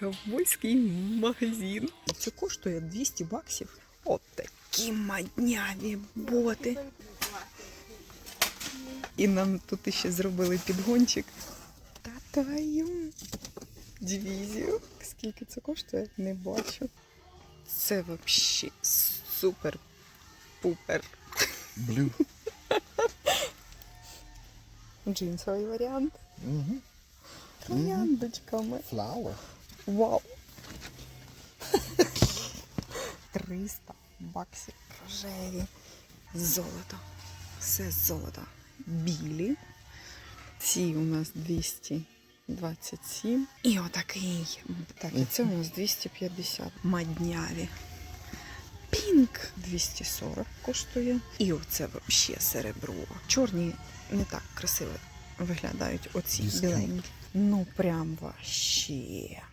Ковбойський магазин. Це коштує 200 баксів. От такі мадняві боти. І нам тут ще зробили підгончик. Та твою дивізію. Скільки це коштує? Не бачу. Це взагалі супер-пупер. Блю. Джинсовий варіант. Угу. Трояндочками. Flower. Вау! 300 баксів рожеві. Золото. Все золото. Білі. Ці у нас 227. І отакий. Так, і це у нас 250. Мадняві. Пінк 240 коштує. І оце взагалі серебро. Чорні не так красиво виглядають оці біленькі. Ну прям вообще.